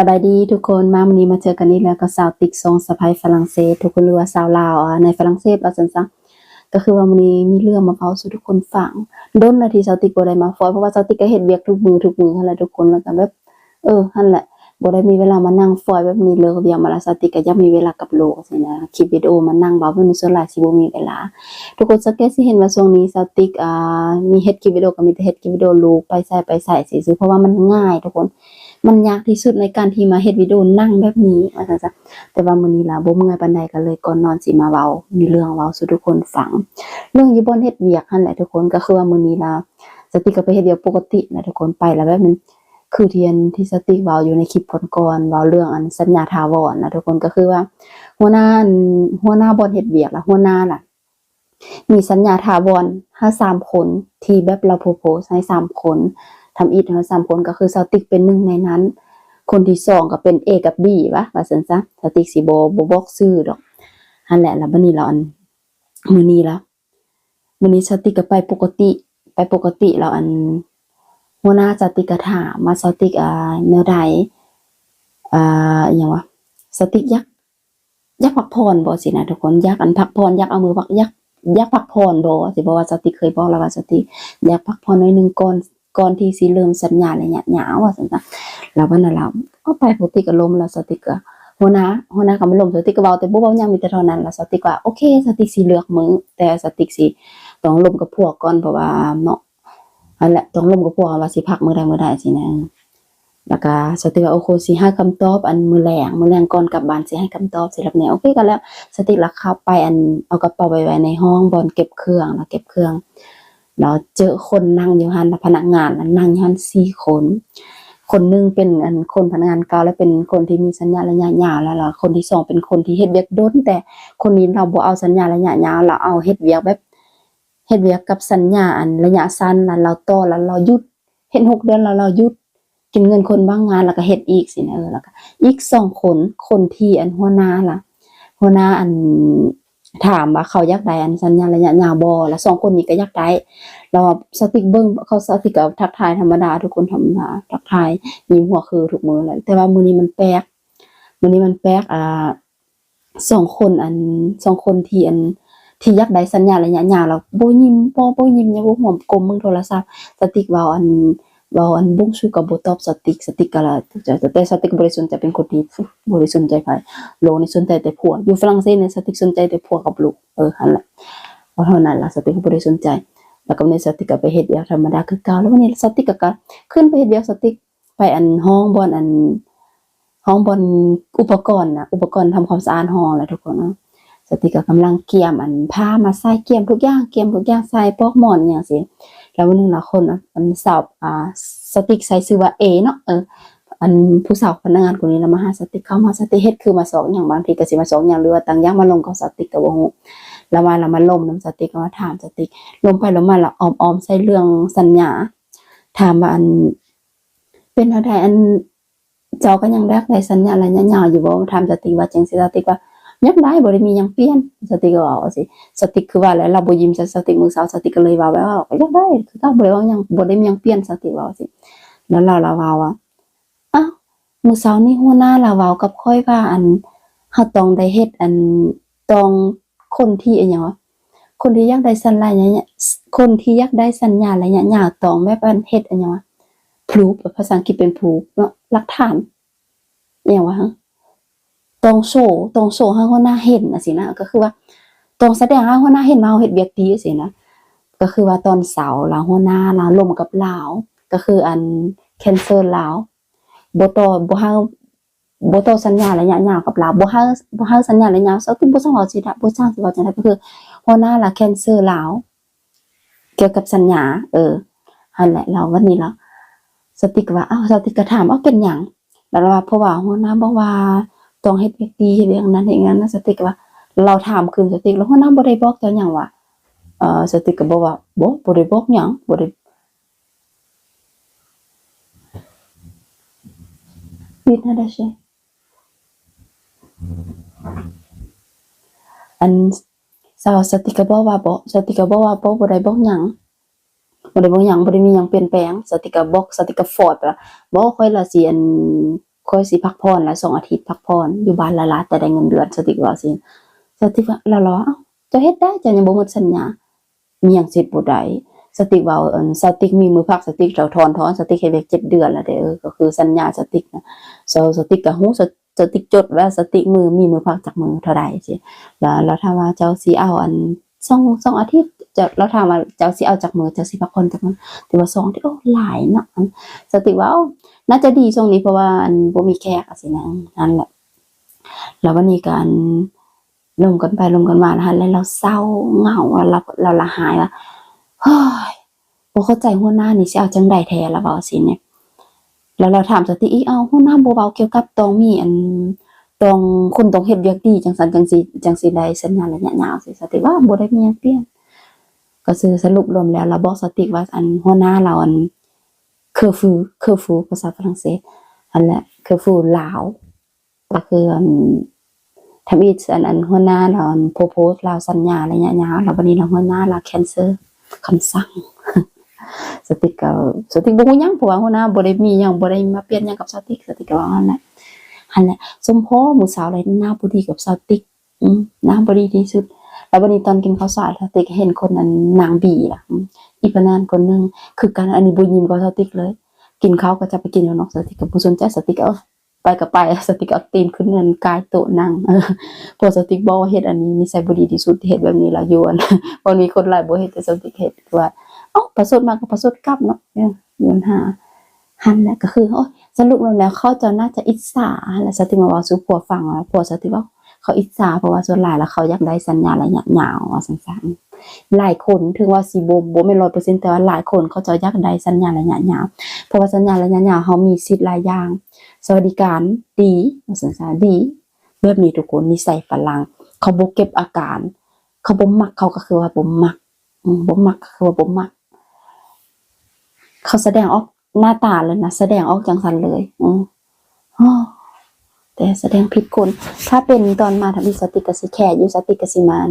สบายดีทุกคนมาวันนี้มาเจอกันนี่แล้วก็สาวติ๊กซองสะพายฝรั่งเศส ทุกคนรู้ว่าสาวลาวอะในฝรั่งเศสเอาซั่นซะก็คือว่าวันนี้มีเรื่องมาเผาสู่ทุกคนฟังโดนนาทีสาวติ๊กบ่ได้มาฟอยเพราะว่าสาวติ๊กก็เฮ็ดเวียกทุกมือทุกมือหั่นแหละทุกคนแล้วก็แบบเออหั่นแหละบ่ได้มีเวลามานั่งฟอยแบบนี้เลยเวียกมาแล้วสาวติ๊กก็ยากมีเวลากับโลกสินะคลิปวิดีโอมานั่งเบาเพิ่นส่วนหลายสิบ่มีเวลา ทุกคนสังเกตสิเห็นว่าช่วงนี้สาวติ๊กอ่ามีเฮ็ดคลิปวิดีโอก็มีแต่เฮ็ดคลิปวิดีโอลูกไปใส่ไปใส่ซื่อเพราะว่ามันง่ายทุกคน มันยากที่สุดในการที่มาเฮ็ดวิดีโอนั่งแบบนี้ว่าซั่นซะแต่ว่ามื้อนี้ล่ะบ่เมื่อยปานใดก็เลยก่อนนอนสิมาเว้ามีเรื่องเว้าสู่ทุกคนฟัง เรื่องอยู่บนเฮ็ดเวียกนั่นแหละทุกคนก็คือว่ามื้อนี้ล่ะสติกก็ไปเฮ็ดเวียกปกตินะทุกคนไปแล้วแบบมันคือเทียนที่สติเว้าอยู่ในคลิปก่อนเว้าเรื่องอันสัญญาถาวรนะทุกคนก็คือว่า หัวหน้าหัวหน้าบนเฮ็ดเวียกล่ะหัวหน้าล่ะมีสัญญาถาวรให้สามคน ที่แบบเราโพโพสให้สามคน ทำอีททั้งสามคนก็คือสติกเป็นหนึ่งในนั้น คนที่สองก็เป็น A กับ B วะว่าซั่นซะสติกสิบ่บ่บอกชื่อดอกหั่นแหละแล้วบัดนี้เราอันมือนี้ละมือนี้สติกก็ไปปกติ ไปปกติแล้วอันหัวหน้าสติกก็ถามว่าติกอ่าแนวใดอ่าอิหยังวะสติกยากยากพักผ่อนบ่สินะทุกคนยากอันพักผ่อนยากเอามือพักยากยากพักผ่อนบ่สิบ่ว่าสติกเคยบอกแล้วว่าสติกอยากพักผ่อนหน่อยหนึงก่อน ก่อนที่สิเริ่มสัญญาระยะยาวว่าซั่นซะแล้ววันนั้นเราเอาไปปกติก็ล้มแล้วสติกก็หัวหน้าหัวหน้าก็มาล้มสติกก็เว้าแต่บ่เว้ายังมีแต่เท่านั้นแล้วสติกว่าโอเคสติกสิเลือกมือแต่สติกสิต้องล้มกับพวกก่อนเพราะว่าเนาะอันแหละต้องล้มกับพวกว่าสิพักมือใดมือใดสินะแล้วก็สติกว่าโอเคสิให้คำตอบอันมือแลงมือแลงก่อนกลับบ้านสิให้คำตอบสิรับแนวโอเคก็แล้วสติกละเข้าไปอันเอากระเป๋าไปไว้ในห้องบอนเก็บเครื่องแล้วเก็บเครื่อง แล้วเจอคนนั่งอยู่หันพนักงานนั่งอยู่หั่น4คน คนหนึงเป็นอันคนพนักงานเก่าและเป็นคนที่มีสัญญาระยะยาวแล้วล่ะคนที่สองเป็นคนที่เฮ็ดเวียกดนแต่คนนี้เราบ่เอาสัญญาระยะยาวเราเอาเฮ็ดเวียกแบบเฮ็ดเวียกกับสัญญาอันระยะสั้นแล้วเราต่อแล้วเราหยุดเฮ็ดหกเดือนแล้วเราหยุดกินเงินคนบ้างงานแล้วก็เฮ็ดอีกสินะเออแล้วก็อีกสองคนคนที่อันหัวหน้าล่ะหัวหน้าอัน ถามว่าเขาอยากได้อันสัญญาระยะยาวบ่แล้วสองคนนี้ก็อยากได้เราสติกเบิ้งเขาสติกกับทักทายธรรมดา ทุกคนธรรมดาทักทายยิ้มหัวคือทุกมือเลยแต่ว่ามือนี้มันแปลกมือนี้มันแปลกอ่าสองคนอันสองคนที่อันที่ยักได้สัญญาระยะยาวแล้วบ่ยิ้มบ่บ่ยิ้มยังบ่ห่วมกลมมึงโทรศัพท์สติกว้าอัน เว้าอันบุ้งชูกับบ่ตอบสติกสติกก็ละแต่แต่สติกบ่ได้สนใจเป็นคนที่บ่ได้สนใจไผโลนี่สนใจแต่ผัวอยู่ฝรั่งเศสเนี่ยสติกสนใจแต่ผัวกับลูกเออหันแหละเพราะเท่านั้นละสติกบ่ได้สนใจ แล้วก็ในสติกก็ไปเฮ็ดเวียกธรรมดาคือเก่าแล้ววันนี้สติกก็ก็ขึ้นไปเฮ็ดเวียกสติกไปอันห้องบอนอันห้องบอนอุปกรณ์น่ะอุปกรณ์ทำความสะอาดห้องแหละทุกคนเนาะ สติกก็กำลังเกี่ยมอันผ้ามาใส่เกี่ยมทุกอย่างเกี่ยมทุกอย่างใส่ปอกหมอนอย่างซี่แล้ววันหนึงละคนอันสาวอ่าสติกใส่ชื่อว่าเอเนาะเอออันผู้สาวพนักงานคนนี้นะมาหาสติเข้ามาสติเฮ็ดคือมาสอนอย่างบางทีก็สิมาสอนอย่างหรือว่าต่างอย่างมาลงกับสติกก็บ่ฮู้แล้วมาแล้วมาลมน้ำสติกก็มาถามสติลงไปแล้วมาและออมออมใส่เรื่องสัญญา ถามว่าอัน เป็นอะไรอันเจ้าก็ยังรักในสัญญาระยะยาวอยู่บ่ถามสติว่าจังสิสติว่า ยังได้บ่ได้มียังเปลี่ยนสติก็เอาสิสติคือว่าแล้วเราบ่ยิ้มใส่สติมือสาวสติก็เลยว่าว่าก็ยังได้คือถ้าบ่ได้ว่ายังบ่ได้มียังเปลี่ยนสติว่าสิแล้วเราละว่าว่าอ้าวมือเช้านี้หัวหน้าละเว้ากับค่อยว่าอันเฮาต้องได้เฮ็ดอันต้องคนที่อันหยังวะคนที่อยากได้สัญญาระยคนที่อยากได้สัญญาอะไระยะยาวต้องแบบอันเฮ็ดอันหยังวะ proof ภาษาอังกฤษเป็น proof เนาะหลักฐานอหยังวะฮะ ต้องโชว์ต้องโชว์ให้หัวหน้าเห็นนะสินะก็คือว่าต้องแสดงให้หัวหน้าเห็นว่าเราเฮ็ดเวียกดีสินะก็คือว่าตอนเสาร์ลาหัวหน้าลาล่มกับลาวก็คืออัน cancel ลาวบ่ต่อบ่ให้บ่ต่อสัญญาระยะยาวกับลาวบ่ให้บ่ให้สัญญาระยะยาวเสักที่บ่ซังเอาสิดะบ่ซังสิว่าจังไดก็คือหัวหน้าละแคนเซอร์ลาวเกี่ยวกับสัญญา เออหั่นแหละเราวันนี้เราสติกว่าอ้าวสติกก็ถามว่าเป็นหยังแล้วว่าเพราะว่าหัวหน้าบอกว่า ต้องเฮ็ดเวียกดีเฮ็ดเวียกนั้นเฮ็ดนั้นสติกว่า เราถามคืนสติกแล้วหัวหน้าบ่ได้บอกเจ้าหยังว่าเอ่อสติกก็บอกว่าบ่บ่ได้บอกหยังบ่ได้ปิดนะได้ใช่อันสาวสติกก็บอกว่าบ่สติกก็บอกว่าบ่บ่ได้บอกหยังบ่ได้บอกหยังบ่ได้มีหยังเปลี่ยนแปลงสติกก็บอกสติกก็ฟอดว่าบ่ค่อยละสิอัน ค่อยสิพักผ่อนและสองอาทิตย์พักผ่อนอยู่บ้านละละแต่ได้เงินเดือนสติกว่าสิสติว่าล้อเอ้าจะเฮ็ดได้จะยังบ่หมดสัญญามีหยังสิบ่ได้สติว่าเอิ้นสติมีมือพักสติเจ้าถอนถอนสติเฮ็ดเวียกเจ็ดเดือนแล้วเด้อก็คือสัญญาสตินะเซาสติกก็ฮู้สสติจดว่าสติมือมีมือพักจากมือเท่าใดสิแล้วแล้วถ้าว่าเจ้าสิเอาอันสองสองอาทิตย์ จะแล้วถามว่าเจ้าสิเอาจากมือเจ้าสิพักผ่อนจากมือถือว่าสองที่โอ้หลายเนาะสติว่าเอ้าน่าจะดีช่วงนี้เพราะว่าอันบ่มีแขกอะสินะนั่นแหละแล้ววันนี้การลงกันไปลงกันมานะคะแล้วเราเศร้าเหงาเราเราละหายว่าเฮ้ยบ่เข้าใจหัวหน้านี่สิเอาจังใดแท้ละเว้าสิเนี่ยแล้วเราถามสติอีเอาหัวหน้าบ่เว้าเกี่ยวกับต้องมีอันต้องคนต้องเฮ็ดเวียกดีจังซั่นจังซี่จังสิได้สัญญาระยะยาวสิสติว่าบ่ได้มีหยังเปลี่ยน ก็คือสรุปรวมแล้วเราบอกสติว่าอันหัวหน้าเราอันเคอร์ฟูเคอร์ฟูภาษาฝรั่งเศสอันแหละเคอร์ฟูลาวก็คืออันทำอีกอันอันหัวหน้าเราอันโพโพสเราสัญญาระยะยาวแล้ววันนี้เราหัวหน้าเราแคนเซอร์คำสั่งสติกก็สติกบ่ฮู้หยังเพราะว่าหัวหน้าบ่ได้มีหยังบ่ได้มาเปลี่ยนยังกับสติกสติกก็ว่าหั่นแหละหั่นแหละสมพอหมู่สาวเลยหน้าบ่ดีกับสติกอืมหน้าบ่ดีที่สุด แล้ววันนี้ตอนกินข้าวสารสติกเห็นคนนั้นนางบีล่ะอีปนานคนนึงคือการอันนี้บ่ยิ้มกับสติกเลย กินข้าวก็จะไปกินอยู่นอกสติกก็บ่สนใจสติกก็เออไปก็ไปสติกก็เอาตีนขึ้นเงินกายโตนั่งเออพอสติกบอกว่าเฮ็ดอันนี้นิสัยบ่ดีที่สุดเฮ็ดแบบนี้ละยู่อันบ่มีคนหลายบ่เฮ็ดแต่สติกเฮ็ดว่าเอ้าประสดมาก็ประสดกลับเนาะเนี่ยมีปัญหาหันแหละก็คือโอ้ยสรุปแล้วแล้วเขาจะน่าจะอิจฉาแล้วสติมาว้าสู่ผัวฟังว่าผัวสติว่า เขาอิจฉาเพราะว่าส่วนหลายแล้วเขาอยากได้สัญญาระยะยาวว่าซั่นๆหลายคนถึงว่าสิบ่บ่แม่น100%แต่ว่าหลายคนเขาจะอยากได้สัญญาระยะยาวเพราะว่าสัญญาระยะยาวเฮามีสิทธิ์หลายอย่าง สวัสดิการดีว่าซั่นซะดีแบบนี้ทุกคนนิสัยฝรั่งเขาบ่เก็บอาการ เขาบ่มักเขาก็คือว่าบ่มักอืมบ่มักก็คือว่าบ่มัก เขาแสดงออกหน้าตาเลยนะแสดงออกจังซั่นเลย อืมอ้อ แต่แสดงผิดคน ถ้าเป็นตอนมาทำอิสติกสิแค่อยู่สติกสิมัน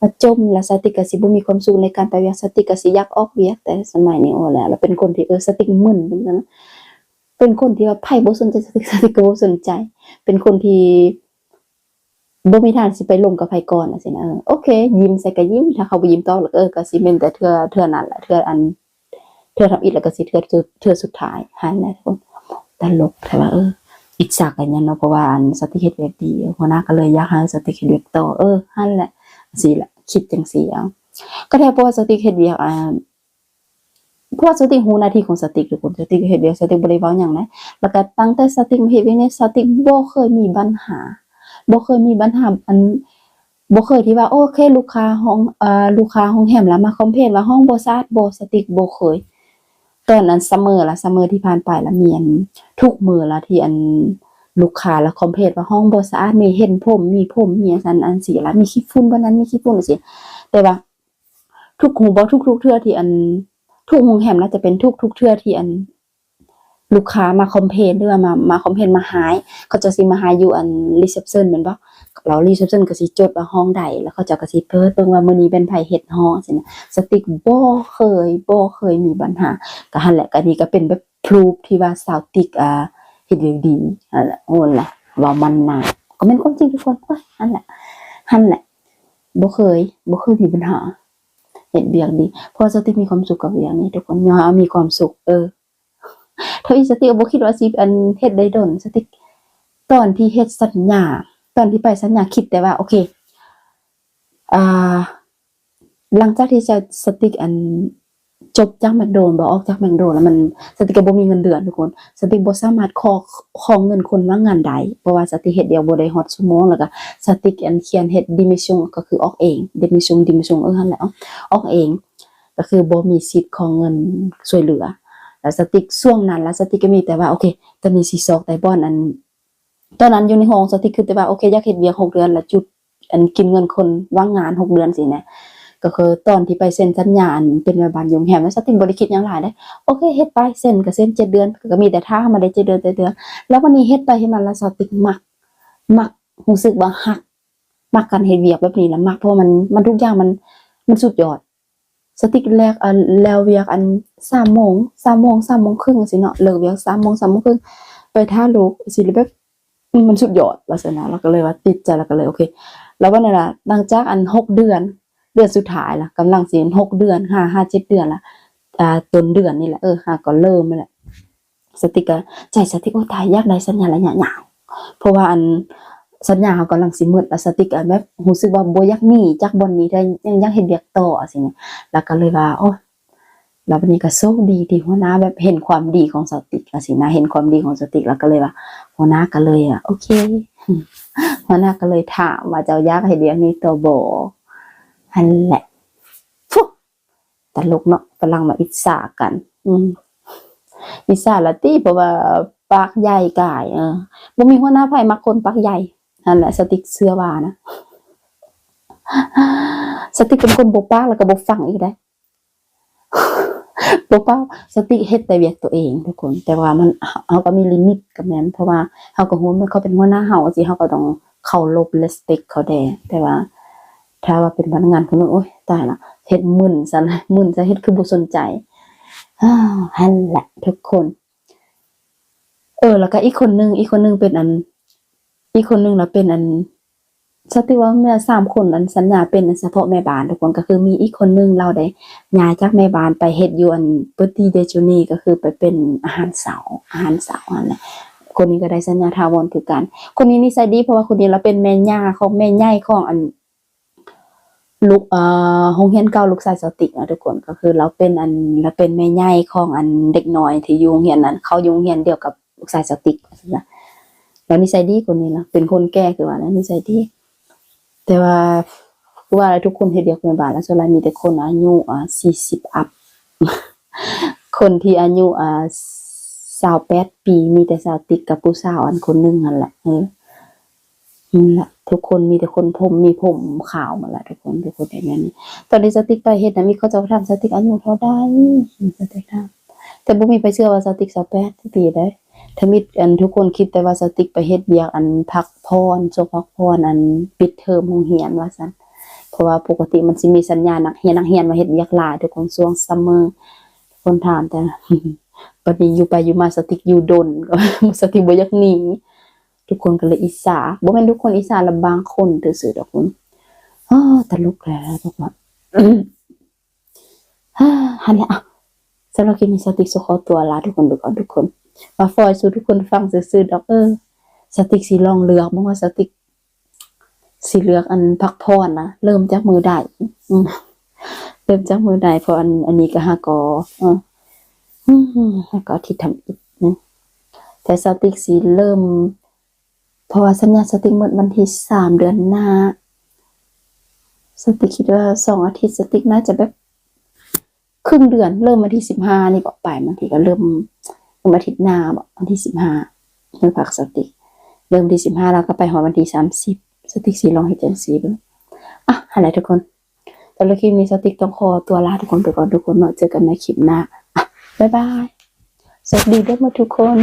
มาจมและสติกสิบ่มีความสุขในการไปเวียกสติกสิยากออกเวียกแต่สมัยนี้โอ้แล้วแล้วเป็นคนที่เออสติกมึนเป็นนั้นเป็นคนที่ว่าไผบ่สนใจสติกสติกก็บ่สนใจ เป็นคนที่บ่มีทางสิไปลงกับไผก่อนนะสินะโอเค ยิ้มใส่ก็ยิ้มถ้าเขาบ่ยิ้มตอบแล้วเออก็สิแม่นแต่เทื่อเทื่อนั้นแหละเทื่ออันเทื่อทำอิฐแล้วก็สิเทื่อเทื่อสุดท้ายหันแหละทุกคนตลกแต่ว่าเออ อิจฉากันยันเนาะเพราะว่าอันสติเฮ็ดเวียกดีหัวหน้าก็เลยอยากให้สติเฮ็ดเวียกต่อเออหั่นแหละสิแหละคิดจังซี่เอาก็แท้เพราะว่าสติเฮ็ดเวียกอ่าเพราะว่าสติฮู้หน้าที่ของสติทุกคนสติเฮ็ดเวียกสติบ่ได้เว้าหยังนะแล้วก็ตั้งแต่สติมาเฮ็ดเวียกเนี่ยสติบ่เคยมีปัญหาบ่เคยมีปัญหาอันบ่เคยที่ว่าโอเค ลูกค้าห้องเอ่อลูกค้าห้องแฮมแล้วมาคอมเพลนว่าห้องบ่สะอาดบ่สติบ่เคย ตอนนั้นซัมเมอร์ละซัมเมอร์ที่ผ่านไปล้วมีอันทุกมือละที่อันลูกค้าล้วคอมเพลนว่าห้องบ่สะอาดมีเห็นผมมีผมมีอันนั้นอันสีละมีขี้ฝุ่นบ่นั้นมีขี้ฝุ่นจังซี่แต่ว่า ทุกหูบ่ทุกๆเทื่อที่อัน ทุกโรงแรมน่าจะเป็นทุกๆเทื่อที่อัน ลูกค้ามาคอมเพลนหรือว่ามามาคอมเพลนมาหายเขาจะสิมาหายอยู่อันรีเซพชันแม่นบ่ แล้วรีเซพชันก็สิจดว่าห้องใดแล้วเขาจะก็สิเปิดเบิ่งว่ามื้อนี้เป็นไผเฮ็ดห้องจังซี่นะสติ๊กบ่เคยบ่เคยมีปัญหาก็หั่นแหละก็นี่ก็เป็นแบบพรูฟที่ว่าสาวติ๊กอ่าเฮ็ดเวียกดีนั่นแหละโอนละว่ามันหนักก็เป็นความจริงทุกคนเอ้ยนั่นแหละนั่นแหละบ่เคยบ่เคยมีปัญหาเฮ็ดเวียกดีเพราะสติมีความสุขกับเวียกนี้ทุกคนยอมมีความสุข เออถ้าอีสติบ่คิดว่าสิอันเฮ็ดได้ดนสติตอนที่เฮ็ดสัญญา ตอนที่ไปสัญญาคิดแต่ว่า โอเค อ่า หลังจากที่จะสติกอันจบจากแมคโดนบ่ออกจากแมคโดนแล้วมันสติกบ่มีเงินเดือนทุกคนสติกบ่สามารถขอขอเงินคนว่างงานใดเพราะว่าสติกเฮ็ดเดียวบ่ได้ฮอดชั่วโมงแล้วก็สติกอันเขียนเฮ็ดดิมิชงก็คือออกเองดิมิชงดิมิชงเออหั่นแหละออกเอง ก็คือบ่มีสิทธิ์ของเงินช่วยเหลือ แล้วสติกช่วงนั้นแล้วสติกก็มีแต่ว่าโอเคตอนนี้สิซอกไต้บ่อนอัน ตอนนั้นอยู่ในห้องสติคือแต่ว่าโอเคอยากเฮ็ดเวียกหกเดือนแล้วจุดอันกินเงินคนว่างงานหกเดือนสินะก็คือตอนที่ไปเซ็นสัญญาอันเป็นแม่บ้านยงแฮมแล้วสติบ่ได้คิดยังหลายเด้โอเคเฮ็ดไปเซ็นก็เซ็น7เดือนก็มีแต่ท่ามาได้7เดือน7เดือน แล้ววันนี้เฮ็ดไปเฮ็ดมาแล้วสติมักมักรู้สึกว่าฮักมักการเฮ็ดเวียกแบบนี้แล้วมักเพราะมันมันทุกอย่างมันมันสุดยอด สติแรกอันแล้วเวียกอัน3โมง3โมง3โมงครึ่งสิเนาะเลิกเวียก3โมง3โมงครึ่งไปท่าลูกสิแล้วแบบ มันสุดยอดว่าซั่นนะเราก็เลยว่าติดใจแล้วก็เลยโอเค แล้ววันนั้นล่ะหลังจากอันหกเดือน เดือนสุดท้ายล่ะกำลังสิหกเดือนห้าห้าเจ็ดเดือนละอ่าต้นเดือนนี่แหละเออห้าก็เริ่มนี่แหละสติกก็ใจสติกโอ้ตายยากได้สัญญาระยะยาวเพราะว่าอันสัญญาเขากำลังสิหมดแล้วสติกก็แบบรู้สึกว่าบ่อยากหนีจากบนนี้ได้ยังยังเฮ็ดเวียกต่อสิเนี่ยแล้วก็เลยว่าโอ้ แล้ววันนี้ก็โชคดีที่หัวหน้าแบบเห็นความดีของสติกอะสินะเห็นความดีของสติกแล้วก็เลยว่า หัวหน้าก็เลยอะโอเคหัวหน้าก็เลยถามว่าเจ้ายากให้เลี้ยงนี้ตัวโบ่นั่นแหละฟุตลกเนาะกำลังมาอิจฉากัน อืมอิสาละติเพราะว่าปากใหญ่กายเออบ่มีหัวหน้าไผมักคนปากใหญ่นั่นแหละสติกเสื้อว่านะสติกเป็นคนบ่ปากแล้วก็บ่ฟังอีกได้ บ่ปากสติเฮ็ดแต่เวียกตัวเองทุกคน แต่ว่ามันเฮาก็มีลิมิตกับแม่นเพราะว่าเฮาก็ฮู้ว่าเขาเป็นหัวหน้าเฮาสิเฮาก็ต้องเคารพ respect เขาแดแต่ว่า ถ้าว่าเป็นพนักงานคนนู้นโอ๊ยตายละเฮ็ดมึนซะเลยมึนซะเฮ็ดคือบ่สนใจอ่านั่นแหละทุกคน เออ แล้วก็อีกคนหนึงอีกคนหนึงเป็นอัน อีกคนหนึงแล้วเป็นอัน สติว่าแม่สามคนอันสัญญาเป็นเฉพาะแม่บ้านทุกคนก็คือมีอีกคนหนึงเราได้ย้ายจากแม่บ้านไปเฮ็ดยู่อันปฏิเดจูนี่ก็คือไปเป็นอาหารสาวอาหารสานั่นแหละคนนี้ก็ได้สัญญาทาวรคือกัน คนนี้นิสัยดีเพราะว่าคนนี้เราเป็นแม่ย่าของแม่ใหญ่ของอันลูกเอ่อโรงเรียนเก่าลูกชายสติกนะทุกคนก็คือเราเป็นอันเราเป็นแม่ใหญ่ของอันเด็กน้อยที่อยู่โรงเรียนนั้น เขาอยู่โรงเรียนเดียวกับลูกชายสติกนะแล้วนิสัยดีคนนี้ล่ะเป็นคนแก่คือว่านะนิสัยดี แต่ว่าว่าอะไรทุกคนเฮ็ดเดียวกันบาแล้วส่วนใหญ่มีแต่คนอายุอ่า40อัพคนที่อายุอ่า28ปีมีแต่สาวติกกับผู้สาวอันคนหนึงนั่นแหละเออนั่นแหละทุกคนมีแต่คนผมมีผมขาวหมาแหละทุกคนทุกคนอย่างนั้ตอนนี้สติ๊กไปเฮ็ดนะมีเขาจะทำสติ๊กอายุเท่าใดสติ๊กทำ แต่บ่มีไปเชื่อว่าสติกสแปดปีได้ถ้ามีอันทุกคนคิดแต่ว่าสติกไปเฮ็ดเบียกอันพักพรโซพักพรอันปิดเทอมโรงเรียนว่าซั่นเพราะว่าปกติมันสิมีสัญญาณนักเรียนนักเรียนว่าเฮ็ดเบียกหลายทุกคนช่วงซัมเมอร์คนถามแต่บัดนี้อยู่ไปอยู่มาสติกอยู่ดนก็สติกบ่อยากหนีทุกคนก็เลยอิสาบ่แม่นทุกคนอิสาละบางคนซื่อดอกคุณอ้อตลกแล้วทุกคนฮ่าหันแล้วอะ สำหรับคลิปนี้สติกสุขอตัวลาทุกคนไปก่อนทุกคน มาฟอยสู่ทุกคนฟังซื่อๆดอกเออสติกสิลองเลือกบ่ว่าสติกสิเลือกอันพักพรนะเริ่มจากมือได้เริ่มจากมือได้เพราะอันอันนี้ก็หากอเอออากอที่ทำอีกนะแต่สติกสิเริ่มเพราะว่าสัญญาสติกหมดวันที่สามเดือนหน้าสติกคิดว่าสองอาทิตย์สติกน่าจะแบบ ครึ่งเดือนเริ่มวันที่สิบห้านี่บอกไปบางทีก็เริ่มเริ่มอาทิตย์หน้าบอกวันที่สิบห้าเริ่มผักสติเริ่มที่สิบห้าแล้วก็ไปหอวันที่สามสิบสติสีลองให้เจนสีไปเลยอะอะไรทุกคนแต่ละคลิปนี้สติต้องคอตัวลาทุกคนไปก่อนทุกคนเนาะเจอกันในคลิปหน้าบ๊ายบายสวัสดีเด้อมาทุกคน